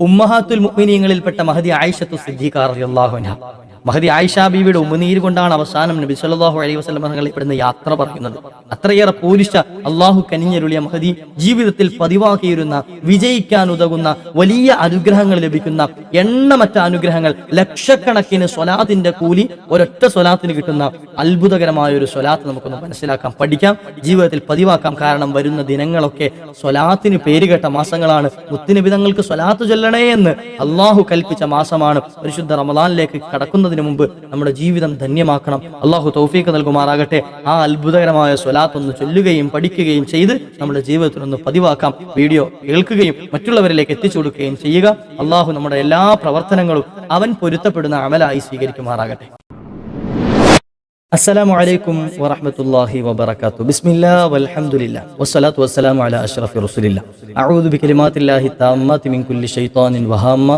ഉമ്മഹാത്തുൽ മുഅ്മിനീങ്ങളിൽപ്പെട്ട മഹദി ആയിഷത്തു സിദ്ദീഖാർ റളിയല്ലാഹു മഹദി ആയിഷ ബീവിയുടെ ഉമ്മനീര് കൊണ്ടാണ് അവസാനം നബി സല്ലാഹു അലൈഹി വസ്ലം തങ്ങൾ ഇവിടുന്ന് യാത്ര പറയുന്നത്. അത്രയേറെ പോലിശ അള്ളാഹു കനിഞ്ഞരുളിയ മഹദി ജീവിതത്തിൽ പതിവാക്കിയിരുന്ന വിജയിക്കാൻ ഉതകുന്ന വലിയ അനുഗ്രഹങ്ങൾ ലഭിക്കുന്ന എണ്ണമറ്റ അനുഗ്രഹങ്ങൾ ലക്ഷക്കണക്കിന് സ്വലാത്തിന്റെ കൂലി ഒരൊറ്റ സ്വലാത്തിന് കിട്ടുന്ന അത്ഭുതകരമായ ഒരു സ്വലാത്ത് നമുക്കൊന്ന് മനസ്സിലാക്കാം പഠിക്കാം ജീവിതത്തിൽ പതിവാക്കാം. കാരണം വരുന്ന ദിനങ്ങളൊക്കെ സ്വലാത്തിന് പേരുകേട്ട മാസങ്ങളാണ്. മുത്തിനിബിതങ്ങൾക്ക് സ്വലാത്ത് ചൊല്ലണേ എന്ന് അള്ളാഹു കൽപ്പിച്ച മാസമാണ്. പരിശുദ്ധ റമദാനിലേക്ക് കടക്കുന്നതിന് മുമ്പ് നമ്മുടെ ജീവിതം ധന്യമാക്കണം. അള്ളാഹു തൗഫീഖ് നൽകുമാറാകട്ടെ. ആ അത്ഭുതകരമായ സ്വലാത്ത് ഒന്ന് ചൊല്ലുകയും പഠിക്കുകയും ചെയ്ത് നമ്മുടെ ജീവിതത്തിൽ ഒന്ന് പതിവാക്കാം. വീഡിയോ കേൾക്കുകയും മറ്റുള്ളവരിലേക്ക് എത്തിച്ചു കൊടുക്കുകയും ചെയ്യുക. അള്ളാഹു നമ്മുടെ എല്ലാ പ്രവർത്തനങ്ങളും അവൻ പൊരുത്തപ്പെടുന്ന അമലായി സ്വീകരിക്കുമാറാകട്ടെ. അസ്സലാമു അലൈക്കും വറഹമത്തുല്ലാഹി വബറകാത്തു ബിസ്മില്ലാ വൽഹംദുലില്ലാ. വസ്സലാത്തു വസ്സലാമു അലാ അഷ്റഫി റസൂലില്ലാ. അഊദു ബികലിമാത്തില്ലാഹി തമ്മത്തി മിൻ കുല്ലി ശൈത്താനിൻ വഹാമ്മ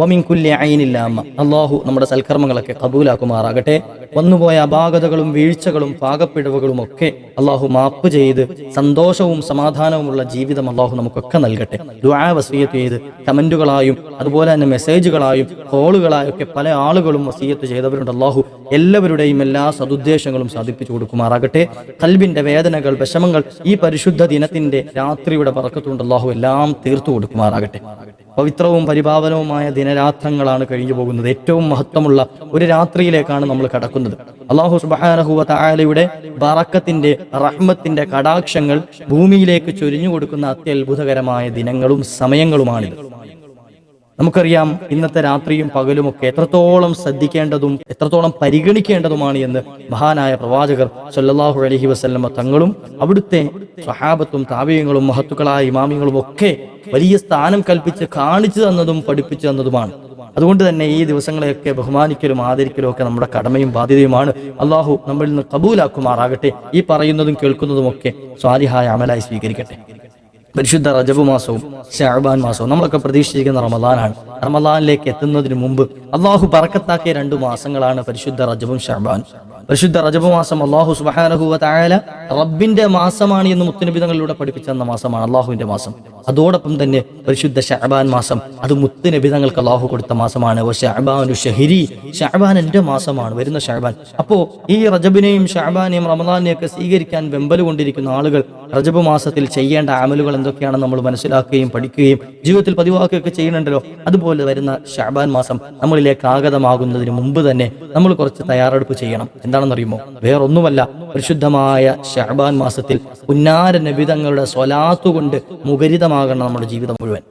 വമിൻ കുല്ലി ഐനിൻ ലാമ്മ. അല്ലാഹു നമ്മുടെ സൽക്കർമ്മങ്ങളൊക്കെ കബൂലാക്കുമാറാകട്ടെ. വന്നുപോയ അപാകതകളും വീഴ്ചകളും പാകപ്പിഴവുകളും ഒക്കെ അള്ളാഹു മാപ്പ് ചെയ്ത് സന്തോഷവും സമാധാനവുമുള്ള ജീവിതം അള്ളാഹു നമുക്കൊക്കെ നൽകട്ടെ. ദുആ വസീയത്ത് ചെയ്ത് കമന്റുകളായും അതുപോലെ തന്നെ മെസ്സേജുകളായും കോളുകളായും ഒക്കെ പല ആളുകളും വസീയത്ത് ചെയ്തവരുണ്ട്. അള്ളാഹു എല്ലാവരുടെയും എല്ലാ സതുദ്ദേശങ്ങളും സാധിപ്പിച്ചു കൊടുക്കുമാറാകട്ടെ. കൽബിന്റെ വേദനകൾ വിഷമങ്ങൾ ഈ പരിശുദ്ധ ദിനത്തിന്റെ രാത്രിയുടെ പറക്കത്തുകൊണ്ട് അള്ളാഹു എല്ലാം തീർത്തു കൊടുക്കുമാറാകട്ടെ. പവിത്രവും പരിപാവനവുമായ ദിനരാത്രങ്ങളാണ് കഴിഞ്ഞു പോകുന്നത്. ഏറ്റവും മഹത്വമുള്ള ഒരു രാത്രിയിലേക്കാണ് നമ്മൾ കടക്കുന്നത്. അള്ളാഹു സുബാനഹുവ ബറക്കത്തിന്റെ റഹ്മത്തിന്റെ കടാക്ഷങ്ങൾ ഭൂമിയിലേക്ക് ചൊരിഞ്ഞു കൊടുക്കുന്ന അത്യത്ഭുതകരമായ ദിനങ്ങളും സമയങ്ങളുമാണിത്. നമുക്കറിയാം ഇന്നത്തെ രാത്രിയും പകലും ഒക്കെ എത്രത്തോളം ശ്രദ്ധിക്കേണ്ടതും എത്രത്തോളം പരിഗണിക്കേണ്ടതുമാണ് എന്ന് മഹാനായ പ്രവാചകർ സല്ലാഹു അലഹി വസല്ലമ തങ്ങളും അവിടുത്തെ സ്വഹാബത്തും താവ്യങ്ങളും മഹത്തുക്കളായ ഇമാമിങ്ങളും ഒക്കെ വലിയ സ്ഥാനം കൽപ്പിച്ച് കാണിച്ചു തന്നതും പഠിപ്പിച്ചു തന്നതുമാണ്. അതുകൊണ്ട് തന്നെ ഈ ദിവസങ്ങളെയൊക്കെ ബഹുമാനിക്കലും ആദരിക്കലും ഒക്കെ നമ്മുടെ കടമയും ബാധ്യതയുമാണ്. അള്ളാഹു നമ്മളിൽ നിന്ന് കബൂലാക്കുമാറാകട്ടെ. ഈ പറയുന്നതും കേൾക്കുന്നതും ഒക്കെ സ്വാലിഹായ അമലായി സ്വീകരിക്കട്ടെ. പരിശുദ്ധ റജബ് മാസവും ഷാബാൻ മാസവും നമ്മളൊക്കെ പ്രതീക്ഷിച്ചിരിക്കുന്ന റമദാനാണ്. റമദാനിലേക്ക് എത്തുന്നതിന് മുമ്പ് അള്ളാഹു പറക്കത്താക്കിയ രണ്ടു മാസങ്ങളാണ് പരിശുദ്ധ റജബും ഷാബാൻ പരിശുദ്ധ റജബ് മാസം അള്ളാഹു സുബാനഹുവ തായാല റബ്ബിന്റെ മാസമാണ് എന്ന് മുത്തുനബിതങ്ങളിലൂടെ പഠിപ്പിച്ചു തന്ന മാസമാണ് അള്ളാഹുവിന്റെ മാസം. അതോടൊപ്പം തന്നെ പരിശുദ്ധ ഷാബാൻ മാസം അത് മുത്തുനബിതങ്ങൾക്ക് അള്ളാഹു കൊടുത്ത മാസമാണ്. ഓ ഷാബാനു ഷഹിരി ഷാബാൻ എന്റെ മാസമാണ് വരുന്ന ഷാബാൻ അപ്പോ ഈ റജബിനെയും ഷാബാനെയും റമദാനെയും ഒക്കെ സ്വീകരിക്കാൻ വെമ്പൽ കൊണ്ടിരിക്കുന്ന ആളുകൾ റജബ് മാസത്തിൽ ചെയ്യേണ്ട അമലുകൾ എന്തൊക്കെയാണെന്ന് നമ്മൾ മനസ്സിലാക്കുകയും പഠിക്കുകയും ജീവിതത്തിൽ പതിവാക്കുകയൊക്കെ ചെയ്യുന്നുണ്ടല്ലോ. അതുപോലെ വരുന്ന ഷാബാൻ മാസം നമ്മളിലേക്ക് ആഗതമാകുന്നതിന് മുമ്പ് തന്നെ നമ്മൾ കുറച്ച് തയ്യാറെടുപ്പ് ചെയ്യണം. എന്താണെന്നറിയുമോ? വേറൊന്നുമല്ല. പരിശുദ്ധമായ ഷാബാൻ മാസത്തിൽ ഉന്നാര നബിതങ്ങളുടെ സ്വലാത്തു കൊണ്ട് മുഖരിതമാകണം നമ്മുടെ ജീവിതം മുഴുവൻ.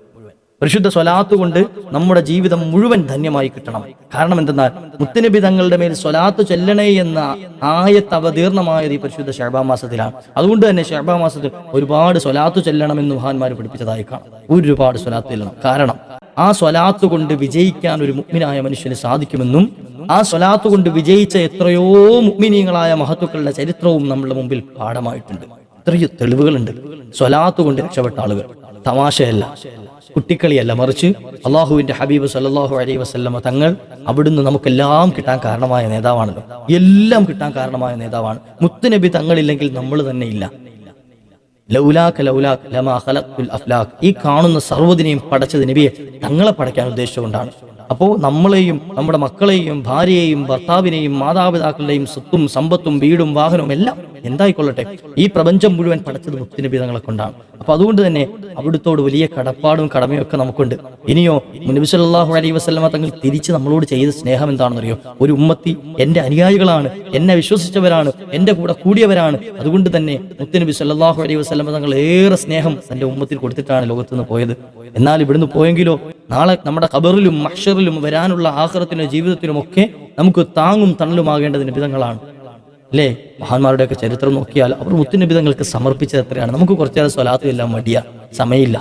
പരിശുദ്ധ സ്വലാത്ത് കൊണ്ട് നമ്മുടെ ജീവിതം മുഴുവൻ ധന്യമായി കിട്ടണം. കാരണം എന്തെന്നാൽ മുത്തനബി തങ്ങളുടെ മേൽ സ്വലാത്ത് ചൊല്ലണേ എന്ന ആയത്ത് അവതീർണമായത് ഈ പരിശുദ്ധ ഷഹബാ മാസത്തിലാണ്. അതുകൊണ്ട് തന്നെ ഷഹബാ മാസത്തിൽ ഒരുപാട് സ്വലാത്ത് ചൊല്ലണമെന്ന് മഹാന്മാർ പഠിപ്പിച്ചതായി കാണാം. ഒരുപാട് സ്വലാത്ത് ചെല്ലണം. കാരണം ആ സ്വലാത്ത് കൊണ്ട് വിജയിക്കാൻ ഒരു മുഗ്മിനായ മനുഷ്യന് സാധിക്കുമെന്നും ആ സ്വലാത്ത് കൊണ്ട് വിജയിച്ച എത്രയോ മുഗ്മിനീയങ്ങളായ മഹത്തുക്കളുടെ ചരിത്രവും നമ്മുടെ മുമ്പിൽ പാഠമായിട്ടുണ്ട്. ഇത്രയും തെളിവുകളുണ്ട്. സ്വലാത്ത് കൊണ്ട് രക്ഷപ്പെട്ട ആളുകൾ. തമാശയല്ല. കുട്ടിക്കളിയല്ല. മറിച്ച് അള്ളാഹുവിന്റെ ഹബീബ് സല്ലാഹു അലൈ വസ്ല്ലമ തങ്ങൾ അവിടുന്ന് നമുക്കെല്ലാം കിട്ടാൻ കാരണമായ നേതാവാണല്ലോ. എല്ലാം കിട്ടാൻ കാരണമായ നേതാവാണ്. മുത്തുനബി തങ്ങളില്ലെങ്കിൽ നമ്മൾ തന്നെ ഇല്ല. ലൗലാക്ക് ലൗലാക്ക് ലമാ ഈ കാണുന്ന സർവതിനെയും പടച്ചത് നബിയെ തങ്ങളെ പടയ്ക്കാൻ ഉദ്ദേശിച്ചുകൊണ്ടാണ്. അപ്പോൾ നമ്മളെയും നമ്മുടെ മക്കളെയും ഭാര്യയെയും ഭർത്താവിനെയും മാതാപിതാക്കളുടെയും സ്വത്തും സമ്പത്തും വീടും വാഹനവും എല്ലാം എന്തായിക്കൊള്ളട്ടെ? ഈ പ്രപഞ്ചം മുഴുവൻ പടച്ചത് മുത്തുനബി തങ്ങളെ കൊണ്ടാണ്. അപ്പൊ അതുകൊണ്ട് തന്നെ അവിടുത്തോട് വലിയ കടപ്പാടും കടമയും ഒക്കെ നമുക്കുണ്ട്. ഇനിയോ മുനബി സല്ലല്ലാഹു അലൈഹി വസല്ലമ തങ്ങൾ തിരിച്ച് നമ്മളോട് ചെയ്ത സ്നേഹം എന്താണെന്നറിയോ? ഒരു ഉമ്മത്തി എന്റെ അനുയായികളാണ് എന്നെ വിശ്വസിച്ചവരാണ് എന്റെ കൂടെ കൂടിയവരാണ്. അതുകൊണ്ട് തന്നെ മുത്തുനബി സല്ലാഹു അലൈഹി വസല്ലമ തങ്ങൾ ഏറെ സ്നേഹം തന്റെ ഉമ്മത്തിൽ കൊടുത്തിട്ടാണ് ലോകത്ത് നിന്ന് പോയത്. എന്നാൽ ഇവിടുന്ന് പോയെങ്കിലോ നാളെ നമ്മുടെ കബറിലും മക്ഷറിലും വരാനുള്ള ആഹ്റത്തിനും ജീവിതത്തിലും ഒക്കെ നമുക്ക് താങ്ങും തണലുമാകേണ്ടത് നിബിധങ്ങളാണ് അല്ലേ? മഹാന്മാരുടെയൊക്കെ ചരിത്രം നോക്കിയാൽ അവർ മുത്തുനിബിതങ്ങൾക്ക് സമർപ്പിച്ചത് എത്രയാണ്? നമുക്ക് കുറച്ചേറെ സ്വലാത്തും എല്ലാം മടിയ. സമയമില്ല.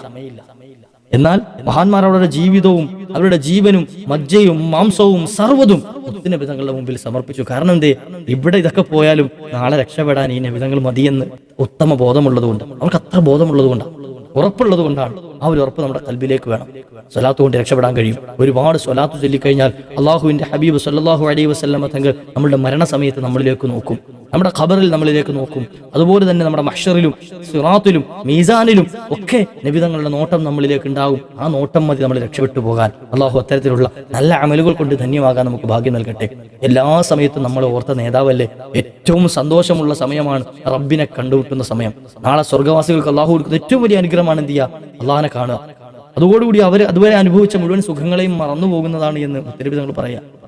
എന്നാൽ മഹാന്മാർ അവരുടെ ജീവിതവും അവരുടെ ജീവനും മജ്ജയും മാംസവും സർവതും മുത്തുനബിതങ്ങളുടെ മുമ്പിൽ സമർപ്പിച്ചു. കാരണം എന്തേ? ഇവിടെ ഇതൊക്കെ പോയാലും നാളെ രക്ഷപ്പെടാൻ ഈ നബിതങ്ങൾ മതിയെന്ന് ഉത്തമ ബോധമുള്ളതുകൊണ്ട്. അവർക്ക് അത്ര ബോധമുള്ളതുകൊണ്ടാണ് ഉറപ്പുള്ളത് കൊണ്ടാണ് ആ ഒരു ഉറപ്പ് നമ്മുടെ കൽബിലേക്ക് വേണം. സ്വലാത്ത് കൊണ്ട് രക്ഷപ്പെടാൻ കഴിയും. ഒരുപാട് സ്വലാത്ത് ചൊല്ലിക്കഴിഞ്ഞാൽ അള്ളാഹുവിന്റെ ഹബീബ് സല്ലാഹു അലൈഹി വസ്ലമ തങ്ങൾ നമ്മളുടെ മരണസമയത്ത് നമ്മളിലേക്ക് നോക്കും. നമ്മുടെ ഖബറിൽ നമ്മളിലേക്ക് നോക്കും. അതുപോലെ തന്നെ നമ്മുടെ മഷറിലും സിറാത്തിലും മീസാനിലും ഒക്കെ നബിതങ്ങളുടെ നോട്ടം നമ്മളിലേക്ക് ഉണ്ടാകും. ആ നോട്ടം മതി നമ്മൾ രക്ഷപ്പെട്ടു പോകാൻ. അള്ളാഹു അത്തരത്തിലുള്ള നല്ല അമലുകൾ കൊണ്ട് ധന്യമാകാൻ നമുക്ക് ഭാഗ്യം നൽകട്ടെ. എല്ലാ സമയത്തും നമ്മൾ ഓർത്ത നേതാവല്ലേ? ഏറ്റവും സന്തോഷമുള്ള സമയമാണ് റബ്ബിനെ കണ്ടുമുട്ടുന്ന സമയം. നാളെ സ്വർഗവാസികൾക്ക് അള്ളാഹു കൊടുക്കുന്ന ഏറ്റവും വലിയ അനുഗ്രഹമാണ് എന്ത് ചെയ്യുക അള്ളാഹിനെ കാണുക. അതോടുകൂടി അവർ അതുവരെ അനുഭവിച്ച മുഴുവൻ സുഖങ്ങളെയും മറന്നു പോകുന്നതാണ് എന്ന് മുത്തരബി തങ്ങൾ പറയാം.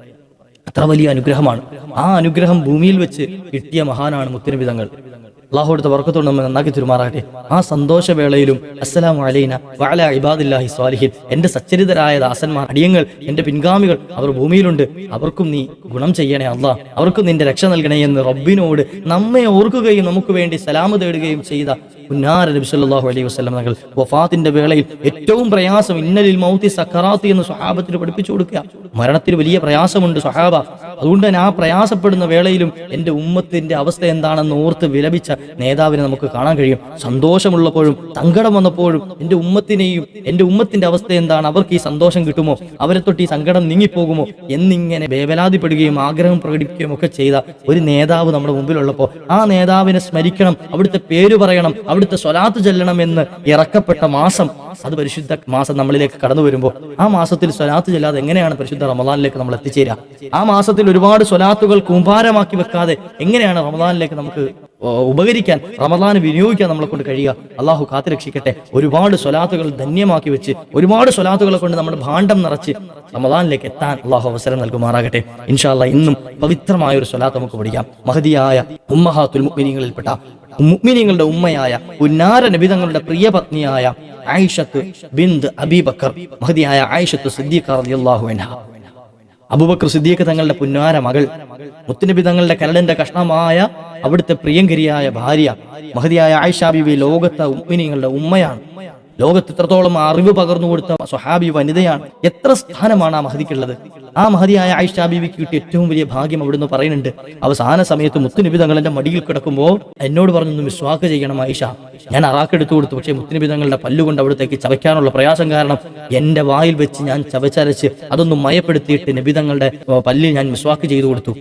അത്ര വലിയ അനുഗ്രഹമാണ്. ആ അനുഗ്രഹം ഭൂമിയിൽ വെച്ച് കിട്ടിയ മഹാനാണ് മുത്തനബി തങ്ങൾ അള്ളാഹു എടുത്ത വർക്കത്തോട് നമ്മൾ നന്നാക്കി തിരുമാറാകട്ടെ. ആ സന്തോഷവേളയിലും അസ്സലാം അലൈന വഅല ഇബാദില്ലാഹി സ്വാലിഹിൻ എന്റെ സച്ചരിതരായ ദാസന്മാർ അടിയങ്ങൾ എന്റെ പിൻഗാമികൾ അവർ ഭൂമിയിലുണ്ട്. അവർക്കും നീ ഗുണം ചെയ്യണേ അല്ലാ. അവർക്കും നിന്റെ രക്ഷ നൽകണേ എന്ന് റബ്ബിനോട് നമ്മെ ഓർക്കുകയും നമുക്ക് വേണ്ടി സലാമ് തേടുകയും ചെയ്ത നബി അലൈഹി തങ്ങൾ വഫാത്തിന്റെ വേളയിൽ ഏറ്റവും പ്രയാസം ഇന്നലിൽ മൗത്തി സക്കറാത്തി എന്ന് സ്വഹാബത്തിന് പഠിപ്പിച്ചു കൊടുക്കുക. മരണത്തിന് വലിയ പ്രയാസമുണ്ട് സ്വഹാബ. അതുകൊണ്ട് തന്നെ ആ പ്രയാസപ്പെടുന്ന വേളയിലും എന്റെ ഉമ്മത്തിന്റെ അവസ്ഥ എന്താണെന്ന് ഓർത്ത് വിലപിച്ച നേതാവിനെ നമുക്ക് കാണാൻ കഴിയും. സന്തോഷമുള്ളപ്പോഴും സങ്കടം വന്നപ്പോഴും എന്റെ ഉമ്മത്തിനെയും എന്റെ ഉമ്മത്തിന്റെ അവസ്ഥ എന്താണ്? അവർക്ക് ഈ സന്തോഷം കിട്ടുമോ? അവരെ തൊട്ട് ഈ സങ്കടം നീങ്ങിപ്പോകുമോ? എന്നിങ്ങനെ വേവലാതിപ്പെടുകയും ആഗ്രഹം പ്രകടിപ്പിക്കുകയും ഒക്കെ ചെയ്ത ഒരു നേതാവ് നമ്മുടെ മുമ്പിലുള്ളപ്പോൾ ആ നേതാവിനെ സ്മരിക്കണം അവിടുത്തെ പേര് പറയണം അവിടുത്തെ സ്വലാത്ത് ചെല്ലണം എന്ന് ഇറക്കപ്പെട്ട മാസം അത് പരിശുദ്ധ മാസം നമ്മളിലേക്ക് കടന്നു വരുമ്പോൾ ആ മാസത്തിൽ സ്വലാത്ത് ചെല്ലാതെ എങ്ങനെയാണ് പരിശുദ്ധ റമദാനിലേക്ക് നമ്മൾ എത്തിച്ചേരുക? ആ മാസത്തിൽ ഒരുപാട് സ്വലാത്തുകൾ കൂമ്പാരമാക്കി വെക്കാതെ എങ്ങനെയാണ് റമദാനിലേക്ക് നമുക്ക് ഉപകരിക്കാൻ റമദാന് വിനിയോഗിക്കാൻ നമ്മളെ കൊണ്ട് കഴിയുക. അള്ളാഹു കാത്തുരക്ഷിക്കട്ടെ. ഒരുപാട് സ്വലാത്തുകൾ ധന്യമാക്കി വെച്ച് ഒരുപാട് സ്വലാത്തുകളെ കൊണ്ട് നമ്മുടെ ഭാണ്ഡം നിറച്ച് റമദാനിലേക്ക് എത്താൻ അള്ളാഹു അവസരം നൽകുമാറാകട്ടെ. ഇൻഷാല്ല ഇന്നും പവിത്രമായ ഒരു സ്വലാത്ത് നമുക്ക് പഠിക്കാം. മഹതിയായ ഉമ്മഹാത്തുൽ മുഅ്മിനീങ്ങളിൽപ്പെട്ട മുഅ്മിനീങ്ങളുടെ ഉമ്മയായ ഉന്നാര നബിതങ്ങളുടെ പ്രിയ പത്നിയായ ആയിഷത്ത് ബിന്ദ് അബീബക്കർ മഹതിയായ ആയിഷത്ത് സിദ്ദീഖ് അള്ളാഹു അൻഹ. അബൂബക്കർ സിദ്ദീഖ് തങ്ങളുടെ പുന്നാര മകൾ മുത്തുനബി തങ്ങളുടെ കരളിന്റെ കഷ്ണമായ അവിടുത്തെ പ്രിയങ്കരിയായ ഭാര്യ മഹതിയായ ആയിഷ ബീവി ലോകത്തെ ഉമ്മിനിങ്ങളുടെ ഉമ്മയാണ്. ലോകത്ത് ഇത്രത്തോളം അറിവ് പകർന്നു കൊടുത്ത സ്വഹാബി വനിതയാണ് എത്ര സ്ഥാനമാണ് ആ മഹതിക്കുള്ളത്? ആ മഹതിയായ ആയിഷ ബീവിക്ക് കിട്ടിയ ഏറ്റവും വലിയ ഭാഗ്യം അവിടുന്ന് പറയുന്നുണ്ട്. അവസാന സമയത്ത് മുത്തുനബി എന്റെ മടിയിൽ കിടക്കുമ്പോൾ എന്നോട് പറഞ്ഞു വിശ്വാക്ക് ചെയ്യണം ആയിഷ. ഞാൻ അറാക്ക് എടുത്തു കൊടുത്തു പക്ഷേ മുത്തുനബി തങ്ങളുടെ പല്ലുകൊണ്ട് അവിടത്തേക്ക് ചവയ്ക്കാനുള്ള പ്രയാസം കാരണം എന്റെ വായിൽ വെച്ച് ഞാൻ ചവച്ചരച്ച് അതൊന്ന് മയപ്പെടുത്തിയിട്ട് നബിതങ്ങളുടെ പല്ലിൽ ഞാൻ വിശ്വാക്ക് ചെയ്തു കൊടുത്തു.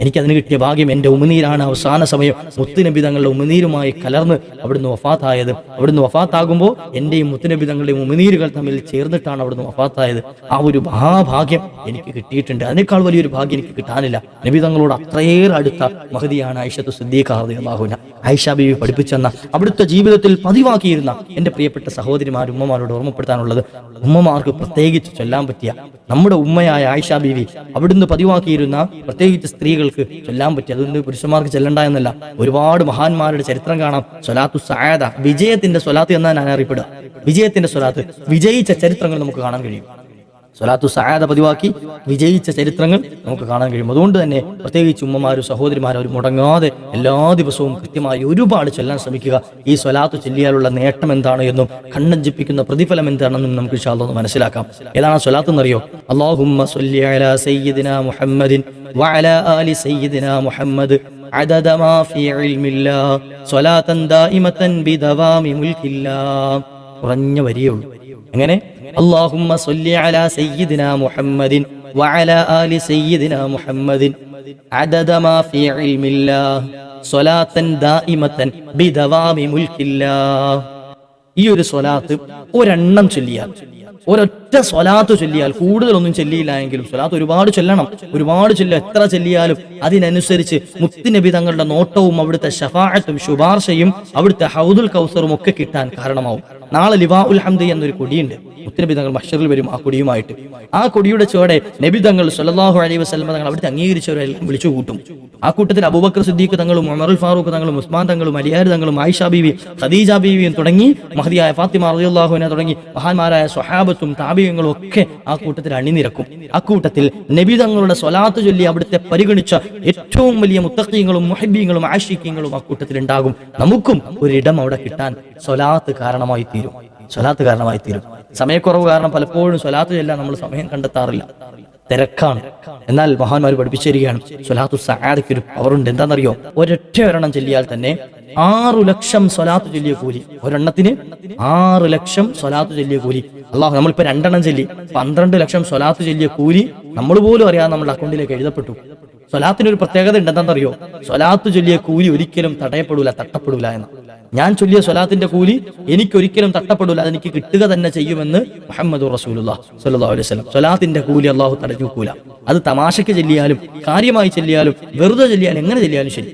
എനിക്ക് അതിന് കിട്ടിയ ഭാഗ്യം എന്റെ ഉമിനീരാണ്. അവസാന സമയം മുത്തുനബി തങ്ങളുടെ ഉമിനീരുമായി കലർന്ന് അവിടുന്ന് വഫാത്തായത്. അവിടുന്ന് വഫാത്താകുമ്പോൾ എന്റെയും മുത്തുനബി തങ്ങളുടെയും ഉമിനീരുകൾ തമ്മിൽ ചേർന്നിട്ടാണ് അവിടുന്ന് വഫാത്തായത്. ആ ഒരു മഹാഭാഗ്യം എനിക്ക് കിട്ടിയിട്ടുണ്ട്. അതിനേക്കാൾ വലിയൊരു ഭാഗ്യം എനിക്ക് കിട്ടാനില്ല. നബി തങ്ങളോട് അത്രയേറെ അടുത്ത മഹതിയാണ് ഐഷത്തു സിദ്ദീഖാഹുന ഐഷ ബീവി പഠിപ്പിച്ചെന്ന അവിടുത്തെ ജീവിതത്തിൽ പതിവാക്കിയിരുന്ന എന്റെ പ്രിയപ്പെട്ട സഹോദരിമാർ ഉമ്മമാരോട് ഓർമ്മപ്പെടുത്താനുള്ളത്. ഉമ്മമാർക്ക് പ്രത്യേകിച്ച് ചൊല്ലാൻ പറ്റിയ നമ്മുടെ ഉമ്മയായ ആയിഷ ബീവി അവിടുന്ന് പതിവാക്കിയിരുന്ന പ്രത്യേകിച്ച് സ്ത്രീകൾക്ക് ചൊല്ലാൻ പറ്റി അതുകൊണ്ട് പുരുഷന്മാർക്ക് ചെല്ലണ്ട എന്നല്ല. ഒരുപാട് മഹാന്മാരുടെ ചരിത്രം കാണാം. സ്വലാത്തു സായത വിജയത്തിന്റെ സ്വലാത്ത് എന്നാണ് ഞാൻ അറിയപ്പെടുക. വിജയത്തിന്റെ സ്വലാത്ത്. വിജയിച്ച ചരിത്രങ്ങൾ നമുക്ക് കാണാൻ കഴിയും. സ്വലാത്തു സഹായത പതിവാക്കി വിജയിച്ച ചരിത്രങ്ങൾ നമുക്ക് കാണാൻ കഴിയും അതുകൊണ്ട് തന്നെ പ്രത്യേകിച്ച് ഉമ്മമാരും സഹോദരിമാരും അവർ മുടങ്ങാതെ എല്ലാ ദിവസവും കൃത്യമായി ഒരുപാട് ചൊല്ലാൻ ശ്രമിക്കുക ഈ സ്വലാത്ത് ചൊല്ലിയാലുള്ള നേട്ടം എന്താണ് എന്നും കണ്ണഞ്ചിപ്പിക്കുന്ന പ്രതിഫലം എന്താണെന്നും നമുക്ക് ഇൻഷാല്ലാ ഒന്ന് മനസ്സിലാക്കാം ഏതാണ് സ്വലാത്ത് എന്നറിയോ അള്ളാഹുമ്മ സ്വല്ലി അലാ സയ്യിദിന മുഹമ്മദിൻ വഅലാ ആലി സയ്യിദിന മുഹമ്മദ് عدد ما في علم الله صلاة دائمة بدوام ملك الله കുറഞ്ഞ വരിയേ ഉള്ളൂ എങ്ങനെ اللهم صل على سيدنا محمد وعلى آل سيدنا محمد عدد ما في علم الله صلاة دائمة بدوام ملك الله ഈ ഒരു സ്വലാത്ത് ഒരെണ്ണം ചൊല്ലിയാൽ ഒരൊറ്റ സ്വലാത്ത് ചൊല്ലിയാൽ കൂടുതലൊന്നും ചൊല്ലിയില്ല എങ്കിലും സ്വലാത്ത് ഒരുപാട് ചൊല്ലണം. ഒരുപാട് ചൊല്ല എത്ര ചൊല്ലിയാലും അതിനനുസരിച്ച് മുത്തിനബി തങ്ങളുടെ നോട്ടവും അവിടുത്തെ ഷഫാഅത്തും ശുപാർശയും അവിടുത്തെ ഹൗദുൽ കൗസറും ഒക്കെ കിട്ടാൻ കാരണമാവും. നാളെ ലിവാ ഉൽ ഹംദ് എന്നൊരു കൊടിയുണ്ട്. മുത്തനബി തങ്ങൾ മഷറിൽ വരും ആ കൊടിയുമായിട്ട്. ആ കൊടിയുടെ ചുവടെ നബി തങ്ങൾ സല്ലല്ലാഹു അലൈഹി വസ്ലമ തങ്ങൾ അവിടുത്തെ അംഗീകരിച്ചവരെല്ലാം വിളിച്ചു കൂട്ടും. ആ കൂട്ടത്തിൽ അബൂബക്കർ സിദ്ദീഖ് തങ്ങളും ഉമറുൽ ഫാറൂഖ് തങ്ങളും ഉസ്മാൻ തങ്ങളും അലിയാർ തങ്ങളും ആയിഷാ ബീവി ഖദീജ ബീവിയും തുടങ്ങി മഹദിയായ ഫാത്തിമ റളിയല്ലാഹുവിനെ തുടങ്ങി മഹാന്മാരായ സ്വഹാബത്തും താബിയങ്ങളും ഒക്കെ ആ കൂട്ടത്തിൽ അണിനിരക്കും. ആ കൂട്ടത്തിൽ നബി തങ്ങളുടെ സ്വലാത്ത് ചൊല്ലി അവിടുത്തെ പരിഗണിച്ച ഏറ്റവും വലിയ മുത്തക്കീങ്ങളും മുഹബീങ്ങളും ആശിക്കീങ്ങളും ആ കൂട്ടത്തിൽ ഉണ്ടാകും നമുക്കും ഒരിടം അവിടെ കിട്ടാൻ സ്വലാത്ത് കാരണമായി തീരും. സ്വലാത്ത് കാരണമായി തീരും. സമയക്കുറവ് കാരണം പലപ്പോഴും സ്വലാത്ത് ചെല്ലാൻ നമ്മൾ സമയം കണ്ടെത്താറില്ല. തിരക്കാണ്. എന്നാൽ മഹാന്മാർ പഠിപ്പിച്ചിരിക്കുകയാണ് സ്വലാത്തു സഹാദയ്ക്ക് ഒരു പവറുണ്ട് എന്താണെന്നറിയോ? ഒരൊറ്റ ഒരെണ്ണം ചെല്ലിയാൽ തന്നെ ആറു ലക്ഷം സ്വലാത്ത് ചൊല്ലിയ കൂലി. ഒരെണ്ണത്തിന് ആറ് ലക്ഷം സ്വലാത്ത് ചൊല്ലിയ കൂലി. അള്ളാഹു നമ്മളിപ്പോ രണ്ടെണ്ണം ചൊല്ലി. പന്ത്രണ്ട് ലക്ഷം സ്വലാത്ത് ചൊല്ലിയ കൂലി നമ്മൾ പോലും അറിയാതെ നമ്മുടെ അക്കൗണ്ടിലേക്ക് എഴുതപ്പെട്ടു. സ്വലാത്തിന് ഒരു പ്രത്യേകത ഉണ്ടെന്നറിയോ സ്വലാത്ത് ചൊല്ലിയ കൂലി ഒരിക്കലും തടയപ്പെടൂല തട്ടപ്പെടൂല എന്ന്. ഞാൻ ചൊല്ലിയ സ്വലാത്തിന്റെ കൂലി എനിക്ക് ഒരിക്കലും തട്ടപ്പെടൂല അതെനിക്ക് കിട്ടുക തന്നെ ചെയ്യുമെന്ന് മുഹമ്മദ് റസൂലുല്ലാ സല്ലല്ലാഹു അലൈഹി സ്വലാത്തിന്റെ കൂലി അള്ളാഹു തടഞ്ഞു കൂല. അത് തമാശയ്ക്ക് ചെല്ലിയാലും കാര്യമായി ചെല്ലിയാലും വെറുതെ ചെല്ലിയാലും എങ്ങനെ ചെല്ലിയാലും ശരി.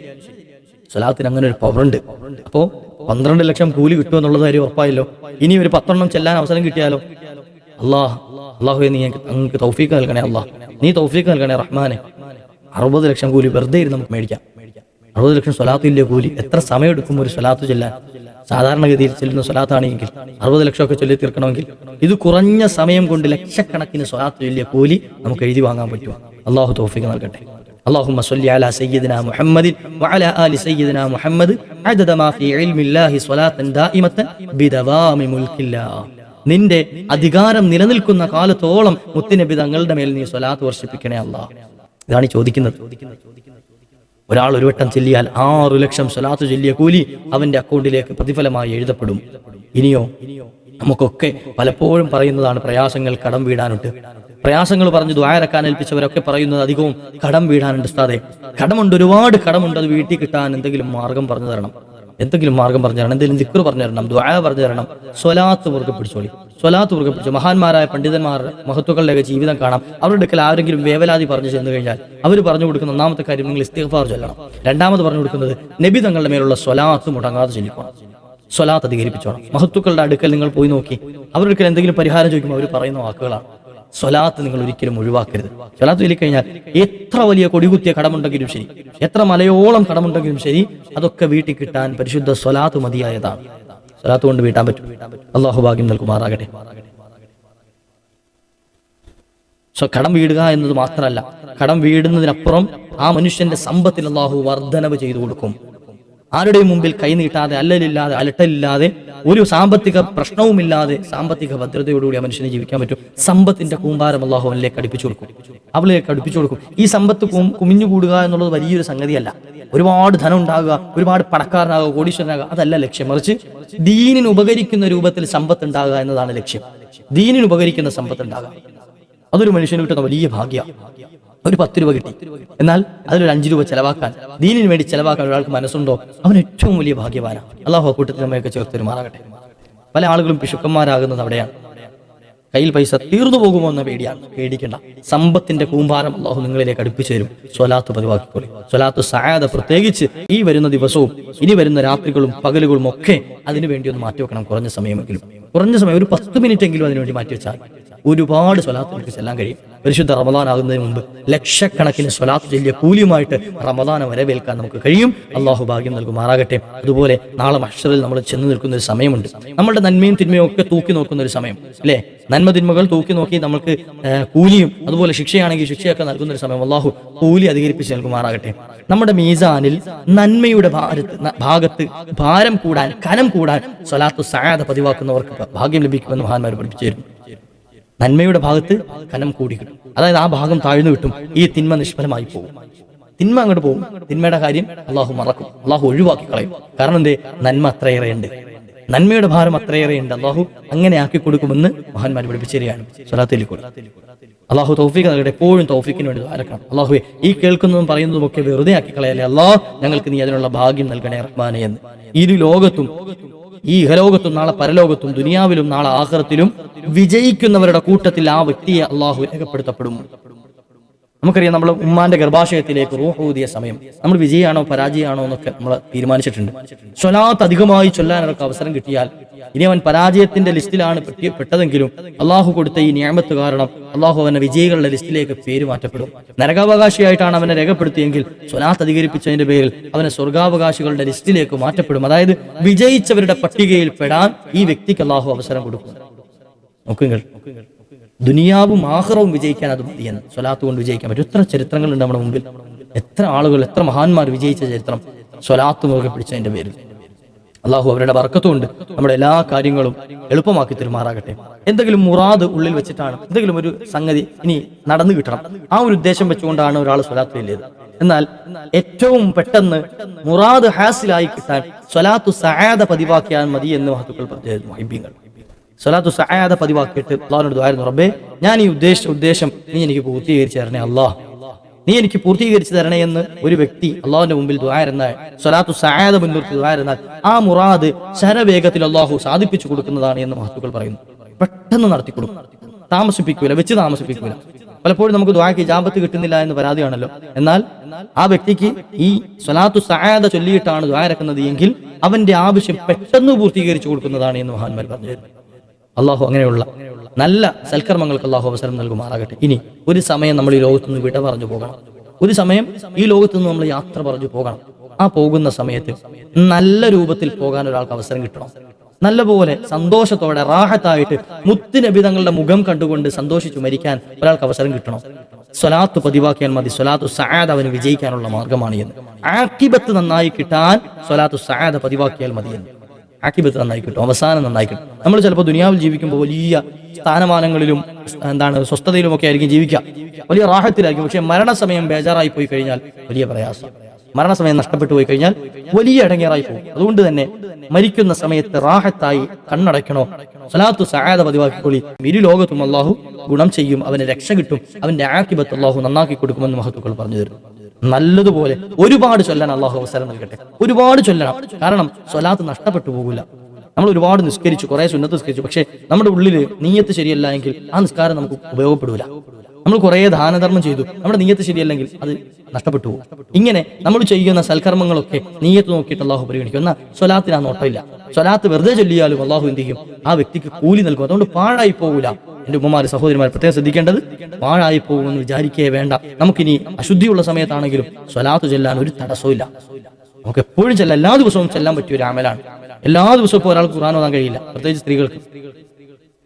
സ്വലാത്തിന് അങ്ങനെ ഒരു പവറുണ്ട് അപ്പോ പന്ത്രണ്ട് ലക്ഷം കൂലി കിട്ടുമെന്നുള്ളത് കാര്യം ഉറപ്പായല്ലോ. ഇനി ഒരു പത്തെണ്ണം ചെല്ലാൻ അവസരം കിട്ടിയാലോ? അള്ളാഹ് അള്ളാഹുവെ നീ അങ്ങക്ക് തൗഫീക്ക് നൽകണേ അള്ളാഹ്. നീ തൗഫീക്ക് നൽകണേ റഹ്മാനെ. അറുപത് ലക്ഷം കൂലി വെറുതെ ഇരുന്ന് നമുക്ക് മേടിക്കാം. അറുപത് ലക്ഷം സ്വലാത്തില്ലേ കൂലി എത്ര സമയം എടുക്കും ഒരു സ്വലാത്ത് ചെല്ലാൻ? സാധാരണഗതിയിൽ ചെല്ലുന്ന സ്വലാത്താണെങ്കിൽ അറുപത് ലക്ഷമൊക്കെ ചൊല്ലി തീർക്കണമെങ്കിൽ ഇത് കുറഞ്ഞ സമയം കൊണ്ട് ലക്ഷക്കണക്കിന് സ്വലാത്ത് ചൊല്ലിയ കൂലി നമുക്ക് എഴുതി വാങ്ങാൻ പറ്റുമോ? അള്ളാഹു തൗഫീക്ക് നൽകട്ടെ. اللهم صل على سيدنا محمد وعلى آل سيدنا محمد عدد ما في علم الله صلاة دائمة بدوام ملك الله നിന്റെ അധികാരം നിലനിൽക്കുന്ന കാലത്തോളം മുത്തുനബി തങ്ങളുടെ മേൽ നീ സ്വലാത്ത് വർഷിപ്പിക്കണേ അല്ലാ ഇതാണ് ഈ ചോദിക്കുന്നത് ഒരാൾ ഒരു വട്ടം ചെല്ലിയാൽ ആറു ലക്ഷം സ്വലാത്ത് ചൊല്ലിയ കൂലി അവന്റെ അക്കൗണ്ടിലേക്ക് പ്രതിഫലമായി എഴുതപ്പെടും ഇനിയോ നമുക്കൊക്കെ പലപ്പോഴും പറയുന്നതാണ് പ്രയാസങ്ങൾ കടം വീടാനുണ്ട് പ്രയാസങ്ങൾ പറഞ്ഞു ദ്വാരക്കാൻ ഏൽപ്പിച്ചവരൊക്കെ പറയുന്നത് അധികവും കടം വീടാനുണ്ട് ഉസ്താദെ. കടമുണ്ട് ഒരുപാട് കടമുണ്ട് അത് വീട്ടിൽ കിട്ടാൻ എന്തെങ്കിലും മാർഗം പറഞ്ഞു തരണം. എന്തെങ്കിലും മാർഗം പറഞ്ഞു തരണം. എന്തെങ്കിലും ദിക്കർ പറഞ്ഞു തരണം ദ്വായ പറഞ്ഞു തരണം. സ്വലാത്ത് മുറുകെ പിടിച്ചോളി. സ്വലാത്ത് മുറുകെ പിടിച്ചു. മഹാന്മാരായ പണ്ഡിതന്മാരുടെ മഹത്വങ്ങളുടെയൊക്കെ ജീവിതം കാണാം. അവരുടെ അടുക്കൽ ആരെങ്കിലും വേവലാതി പറഞ്ഞു ചെന്ന് കഴിഞ്ഞാൽ അവർ പറഞ്ഞു കൊടുക്കുന്ന ഒന്നാമത്തെ കാര്യം നിങ്ങൾ ഇസ്തിഗ്ഫാർ ചൊല്ലണം. രണ്ടാമത് പറഞ്ഞു കൊടുക്കുന്നത് നബി തങ്ങളുടെ മേലുള്ള സ്വലാത്ത് മുടങ്ങാതെ ചൊല്ലിക്കണം. സ്വലാത്ത് അധികരിപ്പിച്ചോണം. മഹത്തുക്കളുടെ അടുക്കൽ നിങ്ങൾ പോയി നോക്കി. അവരുടെ അടുക്കൽ എന്തെങ്കിലും പരിഹാരം ചോദിക്കുമ്പോൾ അവർ പറയുന്ന വാക്കുകളാണ്. സ്വലാത്ത് നിങ്ങൾ ഒരിക്കലും ഒഴിവാക്കരുത്. സ്വലാത്ത് ചൊല്ലിക്കഴിഞ്ഞാൽ എത്ര വലിയ കൊടികുത്തിയ കടമുണ്ടെങ്കിലും ശരി. എത്ര മലയോളം കടമുണ്ടെങ്കിലും ശരി. അതൊക്കെ വീട്ടിൽ കിട്ടാൻ പരിശുദ്ധ സ്വലാത്ത് മതിയായതാണ്. സ്വലാത്ത് കൊണ്ട് വീട്ടാൻ പറ്റും. അള്ളാഹു ഭാഗ്യം നൽകുമാറാകട്ടെ. സോ കടം വീടുക എന്നത് മാത്രമല്ല കടം വീടുന്നതിനപ്പുറം ആ മനുഷ്യന്റെ സമ്പത്തിൽ അള്ളാഹു വർദ്ധനവ് ചെയ്തു കൊടുക്കും. ആരുടെയും മുമ്പിൽ കൈനീട്ടാതെ അല്ലലില്ലാതെ അലട്ടലില്ലാതെ ഒരു സാമ്പത്തിക പ്രശ്നവുമില്ലാതെ സാമ്പത്തിക ഭദ്രതയോടുകൂടി ആ മനുഷ്യനെ ജീവിക്കാൻ പറ്റും. സമ്പത്തിന്റെ കൂമ്പാരം അള്ളാഹു അവനിലേക്ക് അടുപ്പിച്ചു കൊടുക്കും. അവളിലേക്ക് അടുപ്പിച്ചു കൊടുക്കും. ഈ സമ്പത്ത് കുമിഞ്ഞുകൂടുക എന്നുള്ളത് വലിയൊരു സംഗതിയല്ല. ഒരുപാട് ധനം ഉണ്ടാകുക ഒരുപാട് പണക്കാരനാകുക കോടീശ്വരനാകുക അതല്ല ലക്ഷ്യം. മറിച്ച് ദീനിന് ഉപകരിക്കുന്ന രൂപത്തിൽ സമ്പത്ത് ഉണ്ടാകുക എന്നതാണ് ലക്ഷ്യം. ദീനിന് ഉപകരിക്കുന്ന സമ്പത്ത് ഉണ്ടാകുക. അതൊരു മനുഷ്യന് കിട്ടുന്ന വലിയ ഭാഗ്യ ഒരു പത്ത് രൂപ കിട്ടി. എന്നാൽ അതിലൊരു അഞ്ച് രൂപ ചെലവാക്കാൻ ദീനിന് വേണ്ടി ചെലവാക്കാൻ ഒരാൾക്ക് മനസ്സുണ്ടോ? അവൻ ഏറ്റവും വലിയ ഭാഗ്യവാന അള്ളാഹു കൂട്ടത്തിൽ നമ്മയൊക്കെ ചേർത്തൊരുമാറാകട്ടെ പല ആളുകളും പിശുക്കന്മാരാകുന്നത് അവിടെയാണ്. കയ്യിൽ പൈസ തീർന്നു പോകുമോ എന്ന പേടിയാണ്. പേടിക്കണ്ട. സമ്പത്തിന്റെ കൂമ്പാരം അള്ളാഹു നിങ്ങളിലേക്ക് അടുപ്പിച്ചു തരും. സ്വലാത്ത് പതിവാക്കിക്കോളി. സ്വലാത്ത് സഹായത പ്രത്യേകിച്ച് ഈ വരുന്ന ദിവസവും ഇനി വരുന്ന രാത്രികളും പകലുകളും ഒക്കെ അതിനുവേണ്ടി ഒന്ന് മാറ്റിവെക്കണം കുറഞ്ഞ സമയമെങ്കിലും. കുറഞ്ഞ സമയം ഒരു പത്ത് മിനിറ്റ് എങ്കിലും അതിനുവേണ്ടി മാറ്റിവെച്ചാൽ ഒരുപാട് സ്വലാത്ത് നമുക്ക് ചെല്ലാൻ കഴിയും. പരിശുദ്ധ റമദാൻ ആകുന്നതിന് മുമ്പ് ലക്ഷക്കണക്കിന് സ്വലാത്ത് ചെല്ലിയ കൂലിയുമായിട്ട് റമദാനെ വരവേൽക്കാൻ നമുക്ക് കഴിയും. അള്ളാഹു ഭാഗ്യം നൽകുമാറാകട്ടെ. അതുപോലെ നാളെ മഷറിൽ നമ്മൾ ചെന്ന് നിൽക്കുന്ന ഒരു സമയമുണ്ട്. നമ്മുടെ നന്മയും തിന്മയും ഒക്കെ തൂക്കി നോക്കുന്ന ഒരു സമയം അല്ലേ? നന്മ തിന്മകൾ തൂക്കി നോക്കി നമുക്ക് കൂലിയും അതുപോലെ ശിക്ഷയാണെങ്കിൽ ശിക്ഷയൊക്കെ നൽകുന്ന ഒരു സമയം അള്ളാഹു കൂലി അധികരിപ്പിച്ച് നൽകുമാറാകട്ടെ. നമ്മുടെ മീസാനിൽ നന്മയുടെ ഭാരത്ത് ഭാഗത്ത് ഭാരം കൂടാൻ കനം കൂടാൻ സ്വലാത്ത് സഹായത പതിവാക്കുന്നവർക്ക് ഭാഗ്യം ലഭിക്കുമെന്ന് മഹാന്മാർ പഠിപ്പിച്ചിരുന്നു നന്മയുടെ ഭാഗത്ത് കനം കൂടി കിട്ടും അതായത് ആ ഭാഗം താഴ്ന്നു കിട്ടും. ഈ തിന്മ നിഷ്ഫലമായി പോകും. തിന്മ അങ്ങോട്ട് പോകും. തിന്മയുടെ കാര്യം അള്ളാഹു മറക്കും. അള്ളാഹു ഒഴിവാക്കി കളയും. കാരണം എന്തേ? നന്മ അത്രയേറെ ഉണ്ട് നന്മയുടെ ഭാരം അത്രയേറെ ഉണ്ട് അള്ളാഹു അങ്ങനെ ആക്കി കൊടുക്കുമെന്ന് മഹാന്മാർ പഠിപ്പിച്ചേരെയാണ്. അള്ളാഹു തൗഫീഖ് നൽകട്ടെ. എപ്പോഴും തൗഫീഖിന് വേണ്ടി ആരക്കണം അള്ളാഹുവെ ഈ കേൾക്കുന്നതും പറയുന്നതും ഒക്കെ വെറുതെ ആക്കി കളയല്ലേ? അള്ളാഹ് ഞങ്ങൾക്ക് നീ അതിനുള്ള ഭാഗ്യം നൽകണേ റഹ്മാനെ എന്ന്. ഇരു ലോകത്തും ഈ ഇഹലോകത്തും നാളെ പരലോകത്തും ദുനിയാവിലും നാളെ ആഹ്റത്തിലും വിജയിക്കുന്നവരുടെ കൂട്ടത്തിൽ ആ വ്യക്തിയെ അള്ളാഹു രേഖപ്പെടുത്തപ്പെടും. നമുക്കറിയാം നമ്മൾ ഉമ്മാന്റെ ഗർഭാശയത്തിലേക്ക് റൂഹ് ഊതിയ സമയം. നമ്മൾ വിജയമാണോ പരാജയമാണോ എന്നൊക്കെ നമ്മൾ തീരുമാനിച്ചിട്ടുണ്ട്. സ്വലാത്ത് അധികമായി ചൊല്ലാൻ അവസരം കിട്ടിയാൽ ഇനി അവൻ പരാജയത്തിന്റെ ലിസ്റ്റിലാണ് പെട്ടതെങ്കിലും അള്ളാഹു കൊടുത്ത ഈ നിയമത്ത് കാരണം അള്ളാഹു അവനെ വിജയികളുടെ ലിസ്റ്റിലേക്ക് പേര് മാറ്റപ്പെടും. നരകാവകാശിയായിട്ടാണ് അവനെ രേഖപ്പെടുത്തിയെങ്കിൽ സ്വലാത്ത് അധികരിപ്പിച്ചതിന്റെ പേരിൽ അവനെ സ്വർഗാവകാശികളുടെ ലിസ്റ്റിലേക്ക് മാറ്റപ്പെടും. അതായത് വിജയിച്ചവരുടെ പട്ടികയിൽ പെടാൻ ഈ വ്യക്തിക്ക് അള്ളാഹു അവസരം കൊടുക്കും. നോക്കുങ്ങൾ ദുനിയാവും ആഹ്റവും വിജയിക്കാൻ അത് മതിയെന്ന് സ്വലാത്ത് കൊണ്ട് വിജയിക്കാൻ പറ്റും. എത്ര ചരിത്രങ്ങളുണ്ട് നമ്മുടെ മുമ്പിൽ. എത്ര ആളുകൾ എത്ര മഹാന്മാർ വിജയിച്ച ചരിത്രം. സ്വലാത്ത് മുറുകെ പിടിച്ചതിന്റെ പേരിൽ. അള്ളാഹു അവരുടെ വർക്കത്തുകൊണ്ട് നമ്മുടെ എല്ലാ കാര്യങ്ങളും എളുപ്പമാക്കി തെരുമാറാകട്ടെ. എന്തെങ്കിലും മുറാദ് ഉള്ളിൽ വെച്ചിട്ടാണ് എന്തെങ്കിലും ഒരു സംഗതി ഇനി നടന്നു കിട്ടണം. ആ ഒരു ഉദ്ദേശം വെച്ചുകൊണ്ടാണ് ഒരാൾ സ്വലാത്ത് ചൊല്ലിയത് എന്നാൽ ഏറ്റവും പെട്ടെന്ന് മുറാദ് ഹാസിലായി കിട്ടാൻ സ്വലാത്തു സഹായത പതിവാക്കിയാൽ മതി എന്ന് മഹത്തുക്കൾ പറഞ്ഞു സ്വലാത്തു സഹായത പതിവാക്കിയിട്ട് അള്ളാഹിനോട് ദ്വാരുന്നു റബ്ബേ ഞാൻ ഈ ഉദ്ദേശം ഉദ്ദേശം നീ എനിക്ക് പൂർത്തീകരിച്ചു തരണേ അള്ളാഹ് നീ എനിക്ക് പൂർത്തീകരിച്ചു തരണേ എന്ന് ഒരു വ്യക്തി അള്ളാഹുവിന്റെ മുമ്പിൽ ദ്വാരുന്നാൽ സ്വലാത്തു സഹായത മുൻനിർത്തി ദ്വാരുന്നാൽ ആ മുറാദ് ശരവേഗത്തിൽ അള്ളാഹു സാധിപ്പിച്ചു കൊടുക്കുന്നതാണ് എന്ന് മഹത്തുക്കൾ പറയുന്നു. പെട്ടെന്ന് നടത്തി കൊടുക്കും താമസിപ്പിക്കൂല വെച്ച് താമസിപ്പിക്കൂല. പലപ്പോഴും നമുക്ക് ദ്വാക്ക് ഇജാബത്ത് കിട്ടുന്നില്ല എന്ന് പരാതിയാണല്ലോ. എന്നാൽ ആ വ്യക്തിക്ക് ഈ സ്വലാത്തു സഹായത ചൊല്ലിയിട്ടാണ് ദ്വാരക്കുന്നത് എങ്കിൽ അവന്റെ ആവശ്യം പെട്ടെന്ന് പൂർത്തീകരിച്ചു കൊടുക്കുന്നതാണ് എന്ന് മഹാന്മാർ പറഞ്ഞു അള്ളാഹു അങ്ങനെയുള്ള നല്ല സൽക്കർമ്മങ്ങൾക്ക് അള്ളാഹു അവസരം നൽകുമാറാകട്ടെ. ഇനി ഒരു സമയം നമ്മൾ ഈ ലോകത്തു നിന്ന് വിട പറഞ്ഞു പോകണം. ഒരു സമയം ഈ ലോകത്തു നിന്ന് നമ്മൾ യാത്ര പറഞ്ഞു പോകണം. ആ പോകുന്ന സമയത്ത് നല്ല രൂപത്തിൽ പോകാൻ ഒരാൾക്ക് അവസരം കിട്ടണം. നല്ലപോലെ സന്തോഷത്തോടെ റാഹത്തായിട്ട് മുത്തിനബിതങ്ങളുടെ മുഖം കണ്ടുകൊണ്ട് സന്തോഷിച്ചു മരിക്കാൻ ഒരാൾക്ക് അവസരം കിട്ടണം. സ്വലാത്ത് പതിവാക്കിയാൽ മതി. സ്വലാത്തു സഹാദ് അവന് വിജയിക്കാനുള്ള മാർഗമാണ് എന്ന് ആക്കിബത്ത് നന്നായി കിട്ടാൻ സ്വലാത്തു സഹാദ് പതിവാക്കിയാൽ മതി എന്ന് ആക്കിബത്ത് നന്നായി കിട്ടും അവസാനം നന്നായി കിട്ടും നമ്മൾ ചിലപ്പോൾ ദുനിയാവിൽ ജീവിക്കുമ്പോൾ വലിയ സ്ഥാനമാനങ്ങളിലും എന്താണ് സ്വസ്ഥതയിലും ഒക്കെ ആയിരിക്കും ജീവിക്കുക. വലിയ റാഹത്തിലായിരിക്കും. പക്ഷേ മരണസമയം ബേജാറായി പോയി കഴിഞ്ഞാൽ വലിയ പ്രയാസം. മരണസമയം നഷ്ടപ്പെട്ടു പോയി കഴിഞ്ഞാൽ വലിയ ഇടങ്ങേറായി പോകും. അതുകൊണ്ട് തന്നെ മരിക്കുന്ന സമയത്ത് റാഹത്തായി കണ്ണടയ്ക്കണോ? സലാത്തു സഹായത പതിവാക്കിക്കൊള്ളി. ഇരു ലോകത്തും അള്ളാഹു ഗുണം ചെയ്യും അവന് രക്ഷ കിട്ടും അവന്റെ ആക്കിബത്ത് അള്ളാഹു നന്നാക്കി കൊടുക്കുമെന്ന് മഹത്തുക്കൾ പറഞ്ഞു തരുന്നു. നല്ലതുപോലെ ഒരുപാട് ചൊല്ലണം അള്ളാഹു അവസരം നൽകട്ടെ. ഒരുപാട് ചൊല്ലണം. കാരണം സ്വലാത്ത് നഷ്ടപ്പെട്ടു പോകില്ല നമ്മൾ ഒരുപാട് നിസ്കരിച്ചു കുറെ സുന്നത്ത് നിസ്കരിച്ചു. പക്ഷേ നമ്മുടെ ഉള്ളിൽ നീയത്ത് ശരിയല്ല എങ്കിൽ ആ നിസ്കാരം നമുക്ക് ഉപയോഗപ്പെടില്ല നമ്മൾ കുറെ ദാനധർമ്മം ചെയ്തു. നമ്മുടെ നീയത്ത് ശരിയല്ലെങ്കിൽ അത് നഷ്ടപ്പെട്ടു പോകും. ഇങ്ങനെ നമ്മൾ ചെയ്യുന്ന സൽക്കർമ്മങ്ങളൊക്കെ നീയത്ത് നോക്കിയിട്ട് അള്ളാഹു പരിഗണിക്കും. എന്നാൽ സ്വലാത്തിന് ആ നോട്ടമില്ല. സ്വലാത്ത് വെറുതെ ചൊല്ലിയാലും അള്ളാഹു എന്ത് ചെയ്യും? ആ വ്യക്തിക്ക് കൂലി നൽകും. അതുകൊണ്ട് പാഴായി പോകൂല. എന്റെ ഉമ്മമാർ സഹോദരിമാർ പ്രത്യേകം ശ്രദ്ധിക്കേണ്ടത് പാഴായി പോകുമെന്ന് വിചാരിക്കേ വേണ്ട. നമുക്കിനി അശുദ്ധിയുള്ള സമയത്താണെങ്കിലും സ്വലാത്ത് ചെല്ലാൻ ഒരു തടസ്സവും നമുക്ക് എപ്പോഴും ചെല്ലാം. എല്ലാ ദിവസവും ചെല്ലാൻ പറ്റിയ ഒരു അമലാണ്. എല്ലാ ദിവസവും ഇപ്പോൾ ഒരാൾക്ക് ഖുറാൻ ഓതാൻ കഴിയില്ല. പ്രത്യേകിച്ച് സ്ത്രീകൾക്ക്.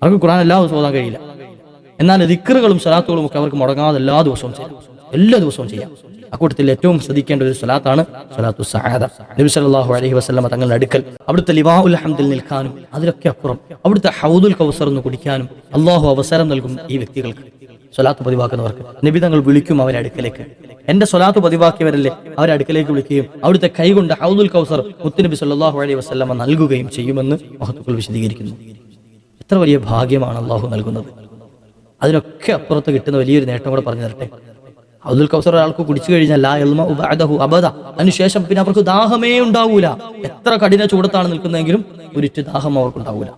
അവർക്ക് ഖുറാൻ എല്ലാ ദിവസവും ഓതാൻ കഴിയില്ല. എന്നാൽ ദിക്കറുകളും സ്വലാത്തുകളും ഒക്കെ അവർക്ക് മുടങ്ങാതെ എല്ലാ ദിവസവും ചെയ്യാം. എല്ലാ ദിവസവും ചെയ്യാം. അക്കൂട്ടത്തിൽ ഏറ്റവും ശ്രദ്ധിക്കേണ്ട ഒരു സ്വലാത്താണ് സ്വലാത്തു സഹാദ. നബി സല്ലല്ലാഹു അലൈഹി വസ്ലമ തങ്ങളുടെ അടുക്കൽ അവിടുത്തെ ലിവാഉൽ ഹംദിൽ നിൽക്കാനും അതിലൊക്കെ അപ്പുറം അവിടുത്തെ ഹൗദുൽ കൗസർ എന്ന് കുടിക്കാനും അള്ളാഹു അവസരം നൽകും ഈ വ്യക്തികൾക്ക്. സ്വലാത്ത് പതിവാക്കുന്നവർക്ക്. നബി തങ്ങൾ വിളിക്കും അവരെ അടുക്കലേക്ക്. എന്റെ സ്വലാത്ത് പതിവാക്കിയവരല്ലേ അവരെ അടുക്കലേക്ക് വിളിക്കുകയും അവിടുത്തെ കൈകൊണ്ട് ഹൗദുൽ കൗസർ മുത്തുനബി സല്ലാഹു അലൈഹി വസ്ലമ നൽകുകയും ചെയ്യുമെന്ന് മഹത്തുക്കൾ വിശദീകരിക്കുന്നു. എത്ര വലിയ ഭാഗ്യമാണ് അള്ളാഹു നൽകുന്നത്. അതിനൊക്കെ അപ്പുറത്ത് കിട്ടുന്ന വലിയൊരു നേട്ടം കൂടെ പറഞ്ഞു തരട്ടെ. അബ്ദുൽ കൗസർ ഒരാൾക്ക് കുടിച്ചു കഴിഞ്ഞാൽ ലാ ഇൽമ ഉബഅദഹു അബദ. അതിനുശേഷം പിന്നെ അവർക്ക് ദാഹമേ ഉണ്ടാവൂല. എത്ര കഠിന ചൂടത്താണ് നിൽക്കുന്നതെങ്കിലും ഒരിറ്റ് ദാഹം അവർക്ക് ഉണ്ടാവൂല.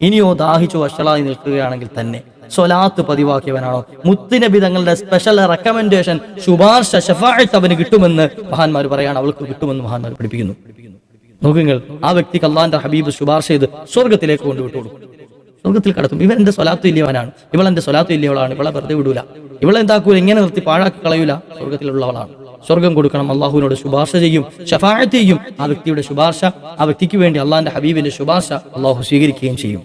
ഇനിയോ ദാഹിച്ചു വഷളായി നിൽക്കുകയാണെങ്കിൽ തന്നെ സ്വലാത്ത് പതിവാക്കിയവനാണോ? മുത്തിനബി തങ്ങളുടെ സ്പെഷ്യൽ റെക്കമെൻഡേഷൻ ശുപാർശ ഷഫായത്ത് അവന് കിട്ടുമെന്ന് മഹാന്മാർ പറയാണ്. അവൾക്ക് കിട്ടുമെന്ന് മഹാന്മാർ പഠിപ്പിക്കുന്നു. നോക്കുങ്ങൾ ആ വ്യക്തിക്ക് അള്ളാന്റെ ഹബീബ് ശുപാർശ ചെയ്ത് സ്വർഗത്തിലേക്ക് കൊണ്ടുവിട്ടു സ്വർഗത്തിൽ കടത്തും. ഇവൻ എന്റെ സ്വലാത്ത് ഇല്ലവനാണ് ഇവൾ എന്റെ സ്വലാത്ത് ഇല്ലവളാണ് ഇവളെ വെറുതെ വിടൂല. ഇവളെ എന്താക്കൂല ഇങ്ങനെ നിർത്തി പാഴാക്കി കളയൂല. സ്വർഗത്തിലുള്ളവളാണ് സ്വർഗം കൊടുക്കണം അള്ളാഹുവിനോട് ശുപാർശ ചെയ്യും ഷഫായത്ത് ചെയ്യും. ആ വ്യക്തിയുടെ ശുപാർശ ആ വ്യക്തിക്ക് വേണ്ടി അള്ളാഹിന്റെ ഹബീബിന്റെ ശുപാർശ അള്ളാഹു സ്വീകരിക്കുകയും ചെയ്യും.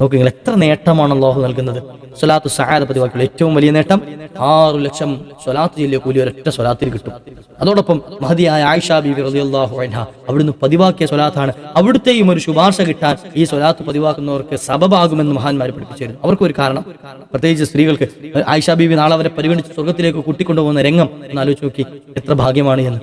നോക്കൂ എത്ര നേട്ടമാണ് അള്ളാഹു നൽകുന്നത്? സ്വലാത്ത് സഹായ പതിവാക്കിയുള്ള ഏറ്റവും വലിയ നേട്ടം ആറു ലക്ഷം സ്വലാത്ത് ജില്ല കൂലി ഒരൊറ്റ സ്വലാത്തിൽ കിട്ടും. അതോടൊപ്പം മഹതിയായ ആയിഷാ ബീബി റളിയല്ലാഹു അൻഹ അവിടുന്ന് പതിവാക്കിയ സ്വലാത്താണ്. അവിടുത്തെയും ഒരു ശുപാർശ കിട്ടാൻ ഈ സ്വലാത്ത് പതിവാക്കുന്നവർക്ക് സബബാകുമെന്ന് മഹാന്മാർ പഠിപ്പിച്ചിരുന്നു അവർക്ക് ഒരു കാരണം. പ്രത്യേകിച്ച് സ്ത്രീകൾക്ക് ആയിഷാ ബീബി നാളെ അവരെ പരിഗണിച്ച് സ്വർഗത്തിലേക്ക് കൂട്ടിക്കൊണ്ടുപോകുന്ന രംഗം എന്ന് ആലോചിച്ച് നോക്കി എത്ര ഭാഗ്യമാണ് എന്ന്.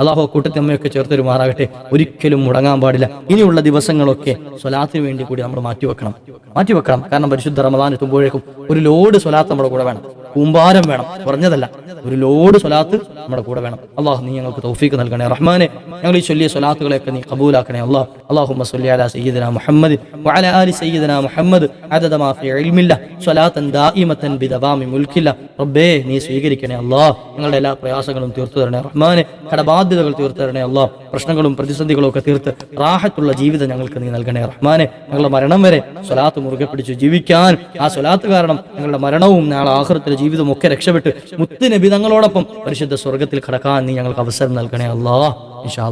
അള്ളാഹു കൂട്ടത്തെ അമ്മയൊക്കെ ചേർത്തൊരുമാറാകട്ടെ. ഒരിക്കലും മുടങ്ങാൻ പാടില്ല. ഇനിയുള്ള ദിവസങ്ങളൊക്കെ സ്വലാത്തിന് വേണ്ടി കൂടി നമ്മൾ മാറ്റിവെക്കണം. മാറ്റിവെക്കണം. കാരണം പരിശുദ്ധ റമദാൻ എത്തുമ്പോഴേക്കും ഒരു ലോഡ് സ്വലാത്ത് നമ്മുടെ കൂടെ വേണം. കൂമ്പാരം വേണം. പറഞ്ഞതല്ല ഒരു ലോഡ് സ്വലാത്ത് നമ്മുടെ കൂടെ വേണം. അള്ളാഹു നീ ഞങ്ങൾക്ക് തൗഫീക്ക് നൽകണേ. റഹ്മാനെ ഞങ്ങൾ ഈ ചൊല്ലിയ സ്വലാത്തുകളെയൊക്കെ നീ കബൂലാക്കണേ. അള്ളാഹ് അള്ളാഹുമ്മ സ്വല്ലി അലാ സയ്യിദന മുഹമ്മദ് വഅല ആലി സയ്യിദന മുഹമ്മദ്. അദദ മാ ഫീ ഇൽമില്ല. സ്വലാത്തൻ ദായിമത്തൻ ബിദവാമി മുൽക്കില്ല. റബ്ബേ നീ സ്വീകരിക്കണേ അള്ളാഹ്. ഞങ്ങളുടെ എല്ലാ പ്രയാസങ്ങളും തീർത്തു തരണേ. റഹ്മാനെ കടബാധ്യതകൾ തീർത്തു തരണേ അള്ളാഹ്. പ്രശ്നങ്ങളും പ്രതിസന്ധികളും ഒക്കെ തീർത്ത് റാഹത്തുള്ള ജീവിതം ഞങ്ങൾക്ക് നീ നൽകണേ. റഹ്മാനെ ഞങ്ങളുടെ മരണം വരെ സ്വലാത്ത് മുറുകെ പിടിച്ച് ജീവിക്കാൻ ആ സ്വലാത്ത് കാരണം ഞങ്ങളുടെ മരണവും നാളെ ആഹൃത്തിലെ ജീവിതവും ഒക്കെ രക്ഷപ്പെട്ട് മുത്ത് നബി തങ്ങളോടൊപ്പം പരിശുദ്ധ സ്വർഗത്തിൽ കടക്കാൻ നീ ഞങ്ങൾക്ക് അവസരം നൽകണേ അല്ലാ. ഇൻഷാ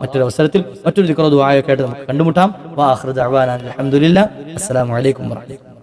മറ്റൊരു അവസരത്തിൽ മറ്റൊരു ദിക്കറോ ദുആയൊക്കെ ആയിട്ട് നമുക്ക് കണ്ടുമുട്ടാം. വാഹൃദ് അലൈക്കും വറഹ്മത്തുള്ളാഹി